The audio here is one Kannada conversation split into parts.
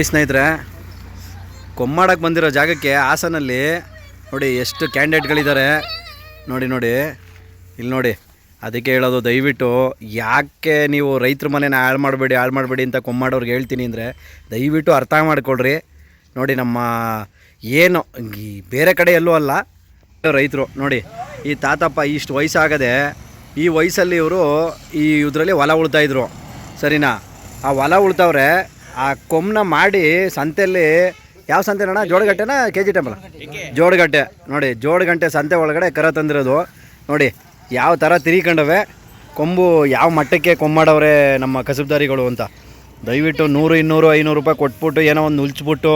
ನೋಡಿ ಸ್ನೇಹಿತರೆ ಕೊಮ್ಮಾಡಕ್ಕೆ ಬಂದಿರೋ ಜಾಗಕ್ಕೆ ಹಾಸನಲ್ಲಿ ನೋಡಿ ಎಷ್ಟು ಕ್ಯಾಂಡಿಡೇಟ್ಗಳಿದ್ದಾರೆ. ನೋಡಿ ನೋಡಿ. ಇಲ್ಲಿ ನೋಡಿ, ಅದಕ್ಕೆ ಹೇಳೋದು ದಯವಿಟ್ಟು ಯಾಕೆ ನೀವು ರೈತರ ಮನೇನ ಹಾಳು ಮಾಡಬೇಡಿ ಹಾಳು ಮಾಡಬೇಡಿ ಅಂತ ಕೊಮ್ಮಾಡೋರ್ಗೆ ಹೇಳ್ತೀನಿ ಅಂದರೆ ದಯವಿಟ್ಟು ಅರ್ಥ ಮಾಡಿಕೊಳ್ರಿ. ನೋಡಿ, ನಮ್ಮ ಏನು ಬೇರೆ ಕಡೆ ಎಲ್ಲೂ ಅಲ್ಲ, ರೈತರು. ನೋಡಿ, ಈ ತಾತಪ್ಪ ಇಷ್ಟು ವಯಸ್ಸಾಗದೆ ಈ ವಯಸ್ಸಲ್ಲಿ ಇವರು ಈ ಇದರಲ್ಲಿ ಹೊಲ ಉಳ್ತಾಯಿದ್ರು ಸರಿನಾ? ಆ ಹೊಲ ಉಳ್ತಾವ್ರೆ ಆ ಕೊಮ್ಮನ ಮಾಡಿ ಸಂತೆಯಲ್ಲಿ ಯಾವ ಸಂತೆ ಅಣ್ಣ? ಜೋಡಗಟ್ಟೆನ ಕೆ ಜಿ ಟೆಂಪಲ್ ಜೋಡಗಟ್ಟೆ. ನೋಡಿ, ಜೋಡಗಂಟೆ ಸಂತೆ ಒಳಗಡೆ ಕರ ತಂದಿರೋದು. ನೋಡಿ, ಯಾವ ಥರ ತಿರಿಕೊಂಡವೆ, ಕೊಂಬು ಯಾವ ಮಟ್ಟಕ್ಕೆ ಕೊಂಬಾಡವ್ರೆ ನಮ್ಮ ಕಸಬ್ದಾರಿಗಳು ಅಂತ. ದಯವಿಟ್ಟು ನೂರು, ಇನ್ನೂರು, ಐನೂರು ರೂಪಾಯಿ ಕೊಟ್ಬಿಟ್ಟು, ಏನೋ ಒಂದು ಉಲ್ಚ್ಬಿಟ್ಟು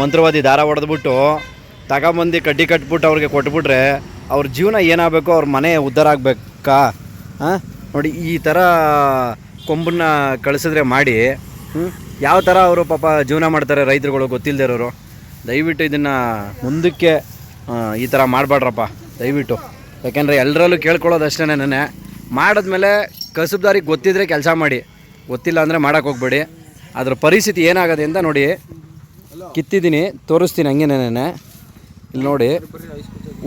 ಮಂತ್ರವಾದಿ ದಾರ ಹೊಡೆದ್ಬಿಟ್ಟು, ತಗೊಂಬಂದು ಕಡ್ಡಿ ಕಟ್ಬಿಟ್ಟು ಅವ್ರಿಗೆ ಕೊಟ್ಬಿಟ್ರೆ ಅವ್ರ ಜೀವನ ಏನಾಗಬೇಕು, ಅವ್ರ ಮನೆ ಉದ್ಧಾರ ಆಗಬೇಕಾ? ಹಾಂ ನೋಡಿ, ಈ ಥರ ಕೊಂಬನ್ನ ಕಳಿಸಿದ್ರೆ ಮಾಡಿ ಯಾವ ಥರ ಅವರು ಪಾಪ ಜೀವನ ಮಾಡ್ತಾರೆ ರೈತರುಗಳು ಗೊತ್ತಿಲ್ಲದೆ ಇರೋರು? ದಯವಿಟ್ಟು ಇದನ್ನು ಮುಂದಕ್ಕೆ ಈ ಥರ ಮಾಡಬೇಡ್ರಪ್ಪ ದಯವಿಟ್ಟು. ಯಾಕೆಂದರೆ ಎಲ್ಲರಲ್ಲೂ ಕೇಳ್ಕೊಳ್ಳೋದು ಅಷ್ಟೇ ನೆನೆ ಮಾಡಿದ್ಮೇಲೆ ಕಸುಬ್ದಾರಿಗೆ ಗೊತ್ತಿದ್ರೆ ಕೆಲಸ ಮಾಡಿ. ಗೊತ್ತಿಲ್ಲ ಅಂದರೆ ಮಾಡೋಕೆ ಹೋಗ್ಬೇಡಿ. ಅದರ ಪರಿಸ್ಥಿತಿ ಏನಾಗದೆ ಅಂತ ನೋಡಿ. ಕಿತ್ತಿದ್ದೀನಿ, ತೋರಿಸ್ತೀನಿ ಹಂಗೆ ನೆನೆ ಇಲ್ಲಿ ನೋಡಿ.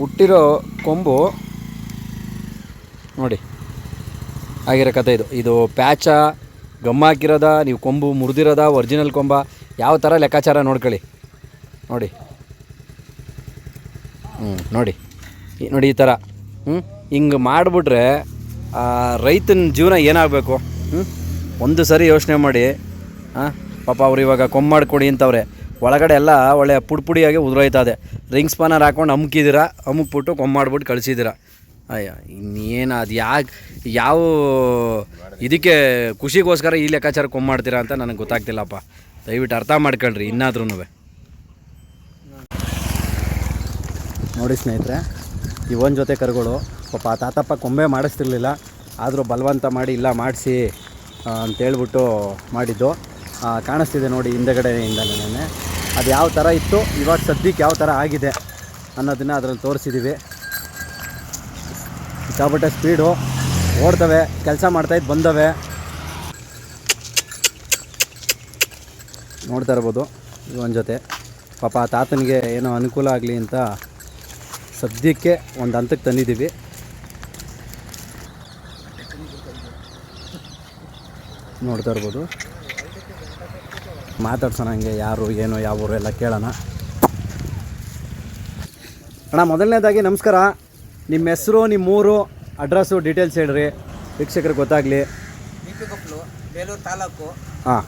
ಹುಟ್ಟಿರೋ ಕೊಂಬು. ನೋಡಿ. ಆಗಿರೋ ಕತೆ ಇದು. ಇದು ಪ್ಯಾಚ ಗಮ್ಮ ಹಾಕಿರೋದ, ನೀವು ಕೊಂಬು ಮುರಿದಿರೋದ ಒರಿಜಿನಲ್ ಕೊಂಬ? ಯಾವ ಥರ ಲೆಕ್ಕಾಚಾರ ನೋಡ್ಕೊಳ್ಳಿ. ನೋಡಿ. ಹ್ಞೂ ನೋಡಿ. ನೋಡಿ ಈ ಥರ ಹ್ಞೂ ಹಿಂಗೆ ಮಾಡಿಬಿಟ್ರೆ ರೈತನ ಜೀವನ ಏನಾಗಬೇಕು? ಹ್ಞೂ ಒಂದು ಸರಿ ಯೋಚನೆ ಮಾಡಿ. ಹಾಂ ಪಾಪ ಅವ್ರು ಇವಾಗ ಕೊಂಬ್ ಮಾಡಿಕೊಡಿ ಅಂತವ್ರೆ. ಒಳಗಡೆ ಎಲ್ಲ ಒಳ್ಳೆ ಪುಡಿ ಪುಡಿಯಾಗಿ ಉದುರೋಯ್ತದೆ. ರಿಂಗ್ ಸ್ಪಾನರ್ ಹಾಕೊಂಡು ಅಮ್ಕಿದ್ದೀರಾ ಅಮುಕ್ಬಿಟ್ಟು ಕೊಂಬ್ ಮಾಡ್ಬಿಟ್ಟು ಕಳಿಸಿದ್ದೀರಾ ಅಯ್ಯ, ಇನ್ನೇನು ಅದು ಯಾಕೆ ಯಾವ ಇದಕ್ಕೆ ಖುಷಿಗೋಸ್ಕರ ಈ ಲೆಕ್ಕಾಚಾರ ಕೊಂಬ್ ಮಾಡ್ತೀರಾ ಅಂತ ನನಗೆ ಗೊತ್ತಾಗ್ತಿಲ್ಲಪ್ಪ. ದಯವಿಟ್ಟು ಅರ್ಥ ಮಾಡ್ಕೊಳ್ರಿ ಇನ್ನಾದ್ರೂ ನೋಡಿ ಸ್ನೇಹಿತರೆ ಇವನ್ ಜೊತೆ ಕರುಗಳು, ಪಾಪ ತಾತಪ್ಪ ಕೊಂಬೆ ಮಾಡಿಸ್ತಿರ್ಲಿಲ್ಲ, ಆದರೂ ಬಲವಂತ ಮಾಡಿ ಇಲ್ಲ ಮಾಡಿಸಿ ಅಂತೇಳ್ಬಿಟ್ಟು ಮಾಡಿದ್ದು. ಕಾಣಿಸ್ತಿದೆ ನೋಡಿ ಹಿಂದೆಗಡೆಯಿಂದಲೇ ಅದು ಯಾವ ಥರ ಇತ್ತು, ಇವಾಗ ಸದ್ಯಕ್ಕೆ ಯಾವ ಥರ ಆಗಿದೆ ಅನ್ನೋದನ್ನು ಅದರಲ್ಲಿ ತೋರಿಸಿದ್ದೀವಿ ಸಿಕ್ಕಾಪಟ್ಟೆ ಸ್ಪೀಡು ಓಡ್ತವೆ, ಕೆಲಸ ಮಾಡ್ತಾಯಿದ್ದು ಬಂದವೆ. ನೋಡ್ತಾ ಇರ್ಬೋದು ಒಂದು ಜೊತೆ. ಪಾಪ ತಾತನಿಗೆ ಏನೋ ಅನುಕೂಲ ಆಗಲಿ ಅಂತ ಸದ್ಯಕ್ಕೆ ಒಂದು ಹಂತಕ್ಕೆ ತಂದಿದ್ದೀವಿ. ನೋಡ್ತಾ ಇರ್ಬೋದು. ಮಾತಾಡ್ಸೋಣ ಹಂಗೆ, ಯಾರು, ಏನು, ಯಾವ ಎಲ್ಲ ಕೇಳೋಣ. ಅಣ್ಣ, ಮೊದಲನೇದಾಗಿ ನಮಸ್ಕಾರ. ನಿಮ್ಮ ಹೆಸರು ನಿಮ್ಮ ಊರು? ಅಡ್ರೆಸ್ಸು ಡೀಟೇಲ್ಸ್ ಹೇಳ್ರಿ. ವೀಕ್ಷಕರಿಗೆ ಗೊತ್ತಾಗಲಿ. ಬೇಲೂರು ತಾಲೂಕು ಹಾಂ.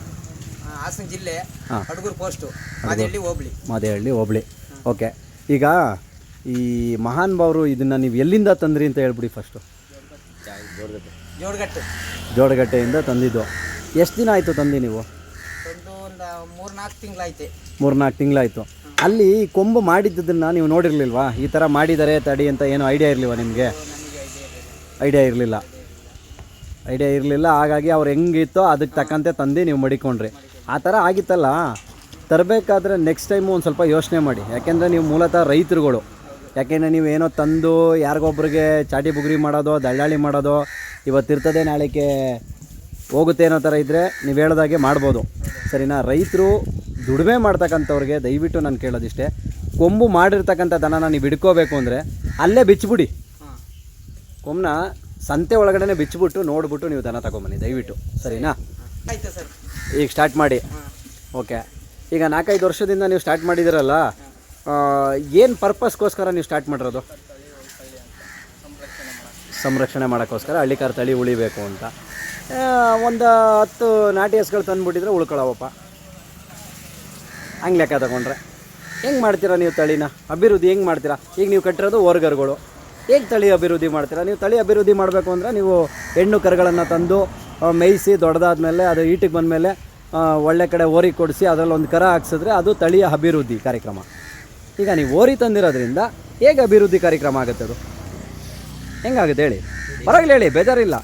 ಆ, ಹಾಸನ ಜಿಲ್ಲೆ ಹಾ. ಪೋಸ್ಟು ಮಾದೇಹಳ್ಳಿ ಹೋಬಳಿ. ಮಾದೇಹಳ್ಳಿ ಹೋಬಳಿ. ಓಕೆ ಈಗ ಈ ಮಹಾನ್ ಭಾವರು ಇದನ್ನು ನೀವು ಎಲ್ಲಿಂದ ತಂದ್ರಿ ಅಂತ ಹೇಳ್ಬಿಡಿ ಫಸ್ಟು ಜೋಡಗಟ್ಟು. ಜೋಡಗಟ್ಟೆಯಿಂದ ತಂದಿದ್ದು. ಎಷ್ಟು ದಿನ ಆಯಿತು ತಂದು ನೀವು? ಒಂದು ಒಂದು ಮೂರು ನಾಲ್ಕು ತಿಂಗಳೈತೆ ಮೂರ್ನಾಲ್ಕು ತಿಂಗಳಾಯಿತು. ಅಲ್ಲಿ ಈ ಕೊಂಬು ಮಾಡಿದ್ದನ್ನು ನೀವು ನೋಡಿರಲಿಲ್ವಾ? ಈ ಥರ ಮಾಡಿದ್ದಾರೆ ತಡಿ ಅಂತ ಏನು ಐಡಿಯಾ ಇರಲಿಲ್ವಾ ನಿಮಗೆ? ಐಡಿಯಾ ಇರಲಿಲ್ಲ. ಐಡಿಯಾ ಇರಲಿಲ್ಲ, ಹಾಗಾಗಿ ಅವ್ರು ಹೆಂಗಿತ್ತೋ ಅದಕ್ಕೆ ತಕ್ಕಂತೆ ತಂದು ನೀವು ಮಡಿಕೊಂಡ್ರಿ. ಆ ಥರ ಆಗಿತ್ತಲ್ಲ, ತರಬೇಕಾದ್ರೆ ನೆಕ್ಸ್ಟ್ ಟೈಮು ಒಂದು ಸ್ವಲ್ಪ ಯೋಚನೆ ಮಾಡಿ. ಯಾಕೆಂದರೆ ನೀವು ಮೂಲತಃ ರೈತರುಗಳು. ಯಾಕೆಂದರೆ ಏನೋ ತಂದು ಯಾರಿಗೊಬ್ರಿಗೆ ಚಾಟಿ ಬುಗುರಿ ಮಾಡೋದು ದಳ್ಳಾಳಿ ಮಾಡೋದು ಇವತ್ತಿರ್ತದೆ ನಾಳೆಗೆ ಹೋಗುತ್ತೆ ಅನ್ನೋ ಥರ ಇದ್ದರೆ ನೀವು ಹೇಳ್ದಾಗೆ ಮಾಡ್ಬೋದು. ಸರಿನಾ? ರೈತರು ದುಡಿಮೆ ಮಾಡ್ತಕ್ಕಂಥವ್ರಿಗೆ, ದಯವಿಟ್ಟು ನಾನು ಕೇಳೋದಿಷ್ಟೇ, ಕೊಂಬು ಮಾಡಿರ್ತಕ್ಕಂಥ ದನನ ನೀವು ಹಿಡ್ಕೋಬೇಕು ಅಂದರೆ ಅಲ್ಲೇ ಬಿಚ್ಚಿಬಿಡಿ ಕೊಂಬನ ಸಂತೆ ಒಳಗಡೆ ಬಿಚ್ಚಿಬಿಟ್ಟು ನೋಡ್ಬಿಟ್ಟು ನೀವು ದನ ತಗೊಂಬನ್ನಿ ದಯವಿಟ್ಟು. ಸರಿನಾ? ಆಯ್ತು ಸರ್. ಈಗ ಸ್ಟಾರ್ಟ್ ಮಾಡಿ. ಓಕೆ. ಈಗ ನಾಲ್ಕೈದು ವರ್ಷದಿಂದ ನೀವು ಸ್ಟಾರ್ಟ್ ಮಾಡಿದಿರಲ್ಲ ಏನು ಪರ್ಪಸ್ಗೋಸ್ಕರ ನೀವು ಸ್ಟಾರ್ಟ್ ಮಾಡಿರೋದು? ಸಂರಕ್ಷಣೆ ಮಾಡೋಕ್ಕೋಸ್ಕರ ಹಳ್ಳಿಕಾರ್ ತಳಿ ಉಳಿಬೇಕು ಅಂತ. ಒಂದು ಹತ್ತು ನಾಟಿ ಹಸ್ಗಳು ತಂದುಬಿಟ್ಟಿದ್ರೆ ಉಳ್ಕೊಳ್ಳವಪ್ಪ ಹಂಗೆ ಲೆಕ್ಕ ತಗೊಂಡ್ರೆ. ಹೆಂಗೆ ಮಾಡ್ತೀರಾ ನೀವು ತಳಿನ? ಅಭಿವೃದ್ಧಿ ಹೆಂಗೆ ಮಾಡ್ತೀರಾ? ಈಗ ನೀವು ಕಟ್ಟಿರೋದು ಓರ್ಗರ್ಗಳು ಹೇಗೆ ತಳಿ ಅಭಿವೃದ್ಧಿ ಮಾಡ್ತೀರಾ? ನೀವು ತಳಿ ಅಭಿವೃದ್ಧಿ ಮಾಡಬೇಕು ಅಂದರೆ ನೀವು ಹೆಣ್ಣು ಕರುಗಳನ್ನು ತಂದು ಮೇಯಿಸಿ ದೊಡ್ಡದಾದ್ಮೇಲೆ ಅದು ಈಟಿಗೆ ಬಂದಮೇಲೆ ಒಳ್ಳೆ ಕಡೆ ಓರಿ ಕೊಡಿಸಿ ಅದರಲ್ಲಿ ಒಂದು ಕರ ಹಾಕ್ಸಿದ್ರೆ ಅದು ತಳಿಯ ಅಭಿವೃದ್ಧಿ ಕಾರ್ಯಕ್ರಮ. ಈಗ ನೀವು ಓರಿ ತಂದಿರೋದ್ರಿಂದ ಹೇಗೆ ಅಭಿವೃದ್ಧಿ ಕಾರ್ಯಕ್ರಮ ಆಗುತ್ತೆ ಅದು? ಹೆಂಗಾಗುತ್ತೆ ಹೇಳಿ? ಪರವಾಗಿಲ್ಲ ಹೇಳಿ ಬೇಜಾರಿಲ್ಲ.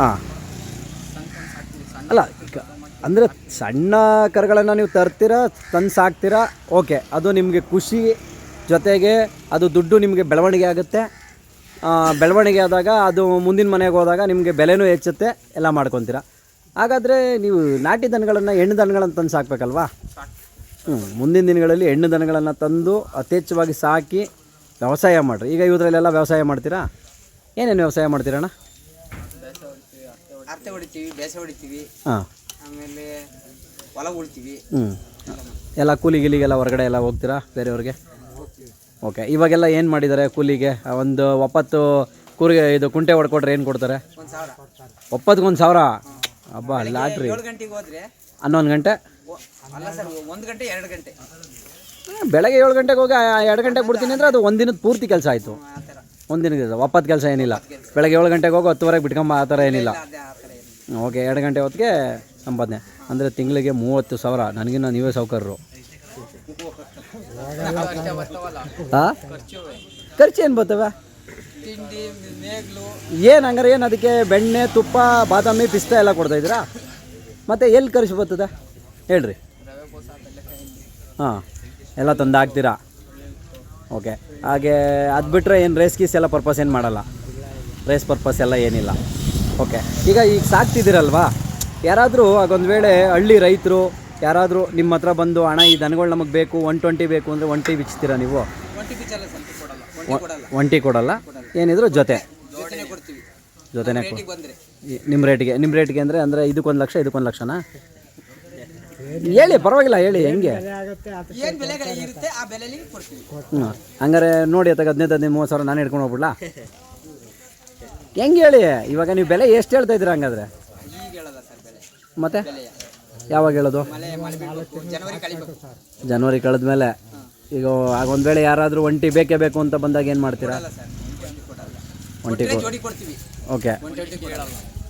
ಹಾಂ. ಅಲ್ಲ ಈಗ ಅಂದರೆ ಸಣ್ಣ ಕರುಗಳನ್ನು ನೀವು ತರ್ತೀರಾ ತಂದು ಸಾಕ್ತೀರಾ ಓಕೆ ಅದು ನಿಮಗೆ ಖುಷಿ ಜೊತೆಗೆ ಅದು ದುಡ್ಡು ನಿಮಗೆ ಬೆಳವಣಿಗೆ ಆಗುತ್ತೆ. ಬೆಳವಣಿಗೆ ಆದಾಗ ಅದು ಮುಂದಿನ ಮನೆಗೆ ಹೋದಾಗ ನಿಮಗೆ ಬೆಲೆನೂ ಹೆಚ್ಚುತ್ತೆ ಎಲ್ಲ ಮಾಡ್ಕೊತೀರಾ. ಹಾಗಾದರೆ ನೀವು ನಾಟಿ ದನಗಳನ್ನು ಹೆಣ್ಣು ದನಗಳನ್ನು ತಂದು ಸಾಕಬೇಕಲ್ವಾ? ಹ್ಞೂ ಮುಂದಿನ ದಿನಗಳಲ್ಲಿ ಹೆಣ್ಣು ದನಗಳನ್ನು ತಂದು ಯಥೇಚ್ಛವಾಗಿ ಸಾಕಿ ವ್ಯವಸಾಯ ಮಾಡಿರಿ. ಈಗ ಇವರಲ್ಲೆಲ್ಲ ವ್ಯವಸಾಯ ಮಾಡ್ತೀರಾ? ಏನೇನು ವ್ಯವಸಾಯ ಮಾಡ್ತೀರಣ್ಣ? ಹಾಂ. ಆಮೇಲೆ ಹೊಲ ಉಳ್ತೀವಿ. ಹ್ಞೂ ಎಲ್ಲ ಕೂಲಿ ಗಿಲಿಗೆಲ್ಲ ಹೊರಗಡೆ ಎಲ್ಲ ಹೋಗ್ತೀರಾ ಬೇರೆಯವ್ರಿಗೆ? ಓಕೆ ಇವಾಗೆಲ್ಲ ಏನು ಮಾಡಿದ್ದಾರೆ ಕೂಲಿಗೆ? ಒಂದು ಒಪ್ಪತ್ತು ಕೂರಿಗೆ ಇದು ಕುಂಟೆ ಹೊಡ್ಕೊಟ್ರೆ ಏನು ಕೊಡ್ತಾರೆ? ಒಂದು ಸಾವಿರ. ಒಪ್ಪತ್ಗೊಂದು ಸಾವಿರ? ಹಬ್ಬ ಲಾಟ್ರಿ. ಏಳು ಗಂಟೆಗೆ ಹೋದ್ರೆ ಹನ್ನೊಂದು ಗಂಟೆ? ಅಲ್ಲ ಸರ್ ಒಂದು ಗಂಟೆ ಎರಡು ಗಂಟೆ. ಬೆಳಗ್ಗೆ ಏಳು ಗಂಟೆಗೆ ಹೋಗಿ ಎರಡು ಗಂಟೆಗೆ ಬಿಡ್ತೀನಿ ಅಂದರೆ ಅದು ಒಂದಿನದ ಪೂರ್ತಿ ಕೆಲಸ ಆಯಿತು. ಒಂದು ಒಂದಿನ ಕೆಲಸ ಒಪ್ಪತ್ತು ಕೆಲಸ ಏನಿಲ್ಲ. ಬೆಳಗ್ಗೆ ಏಳು ಗಂಟೆಗೆ ಹೋಗಿ ಹತ್ತುವರೆಗೆ ಬಿಟ್ಕೊಂಬ ಆ ಥರ ಏನಿಲ್ಲ. ಓಕೆ ಎರಡು ಗಂಟೆ ಹೊತ್ತಿಗೆ ಸಂಪಾದನೆ ಅಂದರೆ ತಿಂಗಳಿಗೆ ಮೂವತ್ತು ಸಾವಿರ. ನನಗಿನ್ನ ನೀವೇ ಸಾವುಕಾರರು. ಹಾಂ ಖರ್ಚು ಏನು ಬರ್ತವೆ? ಏನು ಹಂಗಾರೆ ಏನು ಅದಕ್ಕೆ ಬೆಣ್ಣೆ, ತುಪ್ಪ, ಬಾದಾಮಿ, ಪಿಸ್ತಾ ಎಲ್ಲ ಕೊಡ್ತಾ ಇದ್ದೀರಾ? ಮತ್ತು ಎಲ್ಲಿ ಖರ್ಚು ಬರ್ತದೆ? ಹೇಳ್ರಿ. ಹಾಂ, ಎಲ್ಲ ತಂದು ಹಾಕ್ತೀರಾ? ಓಕೆ. ಹಾಗೆ ಅದು ಬಿಟ್ಟರೆ ಏನು ರೇಸ್ ಗೀಸ್ ಎಲ್ಲ ಪರ್ಪಸ್ ಏನು ಮಾಡಲ್ಲ? ರೇಸ್ ಪರ್ಪಸ್ ಎಲ್ಲ ಏನಿಲ್ಲ. ಓಕೆ. ಈಗ ಈಗ ಸಾಕ್ತಿದ್ದೀರಲ್ವಾ? ಯಾರಾದರೂ ಆಗೊಂದು ವೇಳೆ ಹಳ್ಳಿ ರೈತರು ಯಾರಾದರೂ ನಿಮ್ಮ ಹತ್ರ ಬಂದು ಹಣ ಈ ದನಗಳು ನಮಗೆ ಬೇಕು ಒನ್ ಟ್ವೆಂಟಿ ಬೇಕು ಅಂದರೆ ಟಿ ಬಿಚ್ತೀರಾ ನೀವು? ಒಂಟಿ ಕೊಡಲ್ಲ. ಏನಿದ್ರು ಜೊತೆ. ಜೊತೆನೆ ನಿಮ್ಮ ರೇಟಿಗೆ ನಿಮ್ಮ ರೇಟಿಗೆ ಅಂದರೆ ಅಂದರೆ ಇದಕ್ಕೊಂದು ಲಕ್ಷ ಇದಕ್ಕೊಂದು ಲಕ್ಷನಾ? ಹೇಳಿ ಪರವಾಗಿಲ್ಲ ಹೇಳಿ ಹೆಂಗೆ? ಹ್ಞೂ ಹಂಗಾರೆ ನೋಡಿ ಅತ್ತಾಗ ಹದಿನೈದು ಹದಿನೈದು ಮೂವತ್ತು ಸಾವಿರ ನಾನು ಹಿಡ್ಕೊಂಡು ಹೋಗ್ಬಿಡ್ಲಾ? ಹೆಂಗೆ ಹೇಳಿ ಇವಾಗ ನೀವು ಬೆಲೆ ಎಷ್ಟು ಹೇಳ್ತಾ ಇದ್ದೀರಾ ಹಂಗಾದ್ರೆ ಈಗ ಹೇಳಲ್ಲ ಸರ್ ಬೆಲೆ ಮತ್ತೆ? ಯಾವಾಗ ಹೇಳೋದು? ಜನವರಿ ಕಳೆದ ಮೇಲೆ ಈಗ ಆಗ ಒಂದು ವೇಳೆ ಯಾರಾದರೂ ಒಂಟಿ ಬೇಕೇ ಬೇಕು ಅಂತ ಬಂದಾಗ ಏನು ಮಾಡ್ತೀರಾ? ಒಂಟಿ ಓಕೆ.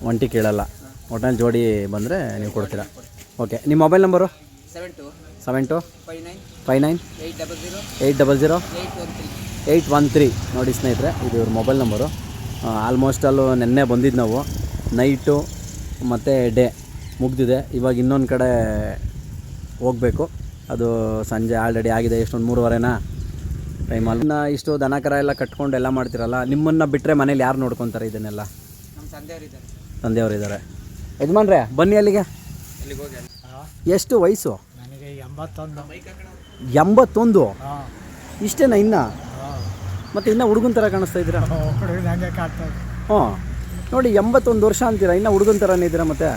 ಒಂಟಿ ಕೇಳಲ್ಲ. ಒಂಟಿ ಒಟ್ನಲ್ಲಿ ಜೋಡಿ ಬಂದರೆ ನೀವು ಕೊಡ್ತೀರಾ? ಓಕೆ. ನಿಮ್ಮ mobile number? Seven two five nine eight double zero eight one three. ನೋಡಿ ಸ್ನೇಹಿತರೆ, ಇದು ಇವ್ರ ಮೊಬೈಲ್ ನಂಬರು. ಆಲ್ಮೋಸ್ಟ್ ಅಲ್ಲೂ ನಿನ್ನೆ ಬಂದಿದ್ದು ನಾವು. ನೈಟು ಮತ್ತು ಡೇ ಮುಗ್ದಿದೆ. ಇವಾಗ ಇನ್ನೊಂದು ಕಡೆ ಹೋಗಬೇಕು. ಅದು ಸಂಜೆ ಆಲ್ರೆಡಿ ಆಗಿದೆ. ಎಷ್ಟೊಂದು ಮೂರುವರೆನಾ? ಟೈಮಲ್ಲಿ ಇನ್ನು ಇಷ್ಟು ದನ ಕರ ಎಲ್ಲ ಕಟ್ಕೊಂಡು ಎಲ್ಲ ಮಾಡ್ತಿರಲ್ಲ ನಿಮ್ಮನ್ನು ಬಿಟ್ಟರೆ ಮನೇಲಿ ಯಾರು ನೋಡ್ಕೊತಾರೆ ಇದನ್ನೆಲ್ಲ? ನಮ್ಮ ತಂದೆಯವರು ಇದ್ದಾರೆ. ಯಜಮಾನ್ರೆ ಬನ್ನಿ ಅಲ್ಲಿಗೆ. ಎಷ್ಟು ವಯಸ್ಸು? ನನಗೆ ಎಂಬತ್ತೊಂದು. ಇಷ್ಟೇನಾ ಇನ್ನ? ಮತ್ತೆ ಇನ್ನ ಹುಡುಗನ ಥರ ಕಾಣಿಸ್ತಾ ಇದ್ದೀರಾ? ಹ್ಞೂ ನೋಡಿ ಎಂಬತ್ತೊಂದು ವರ್ಷ ಅಂತೀರ? ಇನ್ನೂ ಹುಡುಗನ ಥರನೇ ಇದ್ದೀರಾ ಮತ್ತೆ?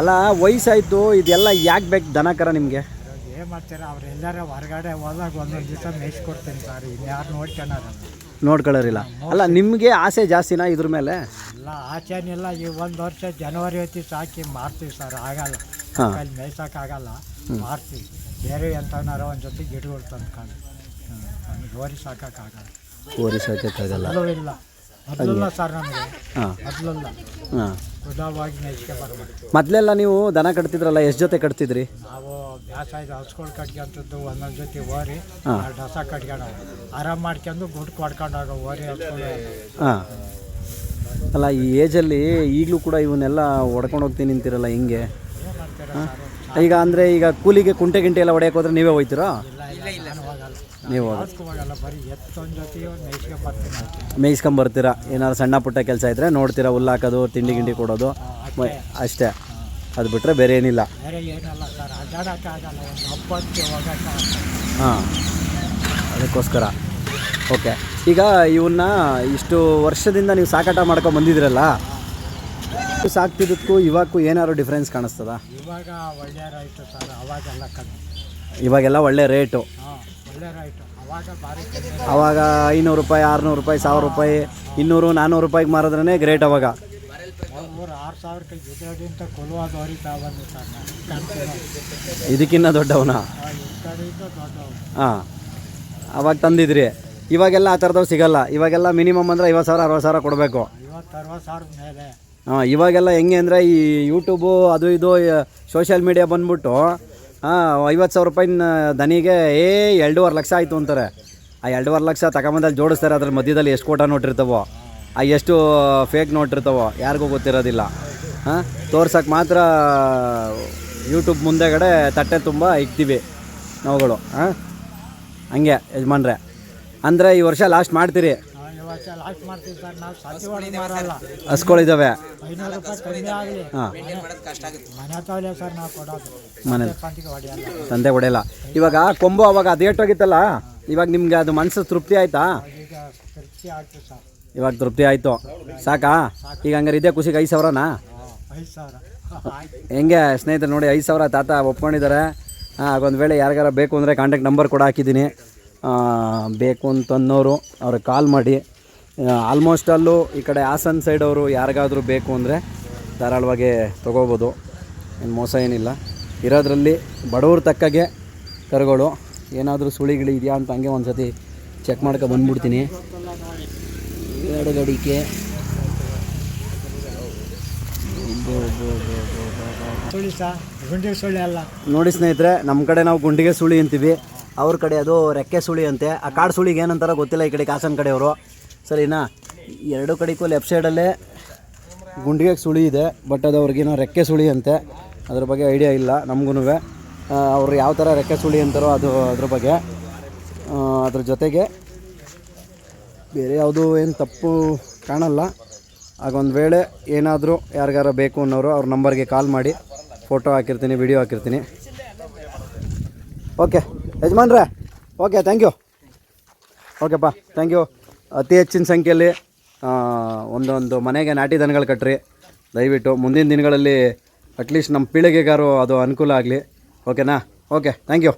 ಅಲ್ಲ ವಯಸ್ಸಾಯಿತು ಇದೆಲ್ಲ ಯಾಕೆ ಬೇಕು ದನ ಕರ ನಿಮಗೆ? ಏನು ಮಾಡ್ತಾರೆ? ಅವರೆಲ್ಲರ ಹೊರಗಡೆ ಹೋದಾಗ ಒಂದೊಂದು ದಿವಸ ಮೇಯಿಸ್ಕೊಡ್ತೀನಿ ಸರ್. ಇನ್ಯಾರು ನೋಡ್ಕೊಳಾರ? ನೋಡ್ಕೊಳ್ಳೋರಿಲ್ಲ. ಅಲ್ಲ ನಿಮಗೆ ಆಸೆ ಜಾಸ್ತಿನಾ ಇದ್ರ ಮೇಲೆ? ಎಲ್ಲ ಆಚೆನಿಲ್ಲ ಈ ಒಂದು ವರ್ಷ ಜನವರಿ ಹೊತ್ತಿ ಸಾಕಿ ಮಾರ್ತೀವಿ ಸರ್. ಆಗಲ್ಲ. ಅಲ್ಲಿ ಮೇಯ್ಸೋಕ್ಕಾಗಲ್ಲ ಮಾರ್ತೀವಿ. ಬೇರೆ ಎಂಥವ್ನಾರ ಒಂದು ಜೊತೆ ಗಿಡಗಳು ತಂದ್ಕೊಂಡು. ಹೋರಿ ಸಾಕೋಕ್ಕಾಗಲ್ಲ ಓರಿ ಸಾಕೋಕ್ಕಾಗಲ್ಲ ಇಲ್ಲ. ಮೊದಲಿಲ್ಲ ಸರ್ ನಮಗೆ. ಹಾಂ. ಮೊದಲಿಲ್ಲ. ಹಾಂ. ಬರ್ಬೇಕು. ಮೊದಲೆಲ್ಲ ನೀವು ದನ ಕಟ್ತಿದ್ರಲ್ಲ ಎಷ್ಟು ಜೊತೆ ಕಟ್ತಿದ್ರಿ? ನಾವು ಹಸ್ಗಳು ಕಟ್ಕೊಂತದ್ದು ಒಂದೊಂದು ಜೊತೆ ಓರಿ ಹಾಂ. ಎರಡು ಹಸ ಕಟ್ಕೊಂಡು ಆರಾಮ್ ಮಾಡ್ಕೊಂಡು ಗುಡ್ ಕೊಡ್ಕೊಂಡು ಓರಿ ಹಸ್ಗಳು ಹಾಂ. ಅಲ್ಲ ಈ ಏಜಲ್ಲಿ ಈಗಲೂ ಕೂಡ ಇವನ್ನೆಲ್ಲ ಹೊಡ್ಕೊಂಡು ಹೋಗ್ತೀನಿ ನಿಂತಿರಲ್ಲ ಹಿಂಗೆ? ಏನು ಮಾಡ್ತೀರಾ ಸರ್? ಈಗ ಅಂದರೆ ಈಗ ಕೂಲಿಗೆ ಕುಂಟೆ ಗಿಂಟೆ ಎಲ್ಲ ಹೊಡೆಯಕ್ಕೆ ಹೋದ್ರೆ ನೀವೇ ಹೋಯ್ತೀರಾ? ಇಲ್ಲ ನೀವು ಮೇಯಿಸ್ಕೊಂಬರ್ತೀರ ಯಾವ್ದಕ್ಕೂ ಹೋಗಲ್ಲ ಬರೀ ಎತ್ತೊಂದು ಜೊತೆ ಮೇಯ್ಸ್ಕೆ ಬರ್ತೀನಿ ಅಷ್ಟೇ ಮೇಯ್ಸ್ಕೊಂಬರ್ತೀರಾ? ಏನಾದ್ರು ಸಣ್ಣ ಪುಟ್ಟ ಕೆಲಸ ಇದ್ದರೆ ನೋಡ್ತೀರಾ ಹುಲ್ಲು ಹಾಕೋದು ತಿಂಡಿ ಗಿಂಡಿ ಕೊಡೋದು. ಅಷ್ಟೇ. ಅದು ಬಿಟ್ಟರೆ ಬೇರೆ ಏನಿಲ್ಲ. ಬೇರೆ ಏನಲ್ಲ ಸರ್ ಅಡ್ಡಾಡೋಕ್ಕಾಗಲ್ಲ ಒಂದು ಹಬ್ಬಕ್ಕೆ ಹೋಗೋಕ್ಕಾಗಲ್ಲ ಹಾಂ. ಅದಕ್ಕೋಸ್ಕರ. ಓಕೆ. ಈಗ ಇವನ್ನ ಇಷ್ಟು ವರ್ಷದಿಂದ ನೀವು ಸಾಕಾಟ ಮಾಡ್ಕೊಂಡು ಬಂದಿದ್ದೀರಲ್ಲ ಸಾಕ್ತಿದ್ದಕ್ಕೂ ಇವಾಗೂ ಏನಾದ್ರು ಡಿಫ್ರೆನ್ಸ್ ಕಾಣಿಸ್ತದ? ಇವಾಗ ಒಳ್ಳೆ ರೈಟು ಸರ್ ಅವಾಗೆಲ್ಲ ಕಮ್ಮಿ. ಇವಾಗೆಲ್ಲ ಒಳ್ಳೆ ರೈಟು ಅವಾಗ ಐನೂರು ರೂಪಾಯಿ ಆರುನೂರು ರೂಪಾಯಿ ಸಾವಿರ ರೂಪಾಯಿ ಇನ್ನೂರು ನಾನ್ನೂರು ರೂಪಾಯಿಗೆ ಮಾರಿದ್ರೇ ಗ್ರೇಟ್ ಅವಾಗ. ಮೂರು ಆರು ಸಾವಿರಕ್ಕೆ ಗಿಡದಿಂದ ಕೊಲುವಾದ ಹೊರಿತಾ ಬಂದು ಸರ್ ನಾನು ಕಾಣ್ತೀನಿ ಇದಕ್ಕಿನ್ನ ದೊಡ್ಡವನ? ಹಾಂ ಅವಾಗ ತಂದಿದ್ರಿ. ಇವಾಗೆಲ್ಲ ಆ ಥರದವು ಸಿಗಲ್ಲ. ಇವಾಗೆಲ್ಲ ಮಿನಿಮಮ್ ಅಂದರೆ ಐವತ್ತು ಸಾವಿರ ಅರವತ್ತು ಸಾವಿರ ಕೊಡಬೇಕು. ಹಾಂ ಇವಾಗೆಲ್ಲ ಹೆಂಗೆ ಅಂದರೆ ಈ ಯೂಟ್ಯೂಬು ಅದು ಇದು ಸೋಷಿಯಲ್ ಮೀಡಿಯಾ ಬಂದ್ಬಿಟ್ಟು ಹಾಂ, ಐವತ್ತು ಸಾವಿರ ರೂಪಾಯಿ ದನಿಗೆ, ಏ, ಎರಡೂವರೆ ಲಕ್ಷ ಆಯಿತು ಅಂತಾರೆ. ಆ ಎರಡೂವರೆ ಲಕ್ಷ ತಗೊಂಬಂದಲ್ಲಿ ಜೋಡಿಸ್ತಾರೆ ಅದ್ರ ಮಧ್ಯದಲ್ಲಿ ಎಷ್ಟು ಕೋಟ ನೋಟ್ ಇರ್ತಾವೋ, ಆ ಎಷ್ಟು ಫೇಕ್ ನೋಟ್ ಇರ್ತಾವೋ, ಯಾರಿಗೂ ಗೊತ್ತಿರೋದಿಲ್ಲ. ಹಾಂ ತೋರ್ಸೋಕ್ಕೆ ಮಾತ್ರ ಯೂಟ್ಯೂಬ್ ಮುಂದೆಗಡೆ ತಟ್ಟೆ ತುಂಬ ಇಕ್ತೀವಿ ನಾವುಗಳು, ಹಾಂ? ಹಂಗೆ, ಯಜಮಾನ್ರೆ. ಅಂದರೆ ಈ ವರ್ಷ ಲಾಸ್ಟ್ ಮಾಡ್ತೀರಿ. ವರ್ಷ ಲಾಸ್ಟ್ ಮಾಡ್ತೀವಿ ಸರ್ ನಾವು ಸತ್ಯವಾದ ಮಾರಲ್ಲ ಹಸ್ಗಳಿದ್ದಾವೆ ಐನೂರು ರೂಪಾಯಿ ಕಮ್ಮಿ ಆಗಲಿ. ಹಾಂ. ಮನೆ ತಗೊಳ್ಳಿ ಸರ್ ನಾವು ಕೊಡೋದು. ಮನೆ. ಪಂತಿಗೆ ಹೊಡೆಯಲ್ಲ. ತಂದೆ ಹೊಡೆಯಲ್ಲ. ಇವಾಗ ಕೊಂಬು ಅವಾಗ ಅದೇಟೋಗಿತ್ತಲ್ಲ ಇವಾಗ ನಿಮ್ಗೆ ಅದು ಮನಸ್ಸು ತೃಪ್ತಿ ಆಯ್ತಾ? ಈಗ ತೃಪ್ತಿ ಆಗ್ತದೆ ಸರ್. ಇವಾಗ ತೃಪ್ತಿ ಆಯಿತು. ಸಾಕಾ? ಈಗ ಹಂಗಾರೆ ಇದೇ ಖುಷಿಗೆ ಐದು ಸಾವಿರನಾ? ಐದು ಸಾವಿರ. ಆಯ್ತು ಹೆಂಗೆ ಸ್ನೇಹಿತರು ನೋಡಿ ಐದು ಸಾವಿರ ತಾತ ಒಪ್ಕೊಂಡಿದ್ದಾರೆ. ಒಂದು ವೇಳೆ ಯಾರಿಗಾರ ಬೇಕು ಅಂದರೆ ಕಾಂಟ್ಯಾಕ್ಟ್ ನಂಬರ್ ಕೂಡ ಹಾಕಿದ್ದೀನಿ. ಬೇಕು ಅಂತ ಅನ್ನೋರು ಅವ್ರಿಗೆ ಕಾಲ್ ಮಾಡಿ. ಆಲ್ಮೋಸ್ಟ್ ಅಲ್ಲೂ ಈ ಕಡೆ ಹಾಸನ್ ಸೈಡ್ ಅವರು ಯಾರಿಗಾದರೂ ಬೇಕು ಅಂದರೆ ಧಾರಾಳವಾಗಿ ತೊಗೋಬೋದು. ಏನು ಮೋಸ ಏನಿಲ್ಲ. ಇರೋದ್ರಲ್ಲಿ ಬಡವ್ರ ತಕ್ಕಗೆ ಕರುಗಳು. ಏನಾದರೂ ಸುಳಿಗಳು ಇದೆಯಾ ಅಂತ ಹಂಗೆ ಒಂದು ಸತಿ ಚೆಕ್ ಮಾಡ್ಕೊ ಬಂದ್ಬಿಡ್ತೀನಿ. ಎರಡು ಗಡಿಕೆ ನೋಡಿ ಸ್ನೇಹಿತರೆ ನಮ್ಮ ಕಡೆ ನಾವು ಗುಂಡಿಗೆ ಸುಳಿ ಅಂತೀವಿ. ಅವ್ರ ಕಡೆ ಅದು ರೆಕ್ಕೆ ಸುಳಿ ಅಂತೆ. ಆ ಕಾಡು ಸುಳಿಗೆ ಏನಂತಾರ ಗೊತ್ತಿಲ್ಲ ಈ ಕಡೆ ಕಾಸನ್ ಕಡೆಯವರು. ಸರಿನಾ ಎರಡು ಕಡೆಗೂ ಲೆಫ್ಟ್ ಸೈಡಲ್ಲೇ ಗುಂಡಿಗೆ ಸುಳಿ ಇದೆ ಬಟ್ ಅದು ಅವ್ರಿಗೇನೋ ರೆಕ್ಕೆ ಸುಳಿ ಅಂತೆ. ಅದ್ರ ಬಗ್ಗೆ ಐಡಿಯಾ ಇಲ್ಲ ನಮಗೂ ಅವ್ರು ಯಾವ ಥರ ರೆಕ್ಕೆ ಸುಳಿ ಅಂತಾರೋ ಅದು ಅದ್ರ ಬಗ್ಗೆ. ಅದ್ರ ಜೊತೆಗೆ ಬೇರೆ ಯಾವುದೂ ಏನು ತಪ್ಪು ಕಾಣಲ್ಲ. ಆಗ ಒಂದು ವೇಳೆ ಏನಾದರೂ ಯಾರಿಗಾರ ಬೇಕು ಅನ್ನೋರು ಅವ್ರ ನಂಬರ್ಗೆ ಕಾಲ್ ಮಾಡಿ ಫೋಟೋ ಹಾಕಿರ್ತೀನಿ ವಿಡಿಯೋ ಹಾಕಿರ್ತೀನಿ. ಓಕೆ ಯಜಮಾನ್ರೆ. ಓಕೆ ಥ್ಯಾಂಕ್ ಯು ಓಕೆಪ್ಪ ಥ್ಯಾಂಕ್ ಯು ಅತಿ ಹೆಚ್ಚಿನ ಸಂಖ್ಯೆಯಲ್ಲಿ ಒಂದೊಂದು ಮನೆಗೆ ನಾಟಿ ದನಗಳು ಕಟ್ಟ್ರಿ ದಯವಿಟ್ಟು ಮುಂದಿನ ದಿನಗಳಲ್ಲಿ ಅಟ್ಲೀಸ್ಟ್ ನಮ್ಮ ಪೀಳಿಗೆಗಾರು ಅದು ಅನುಕೂಲ ಆಗಲಿ. ಓಕೆನಾ ಓಕೆ ಥ್ಯಾಂಕ್ ಯು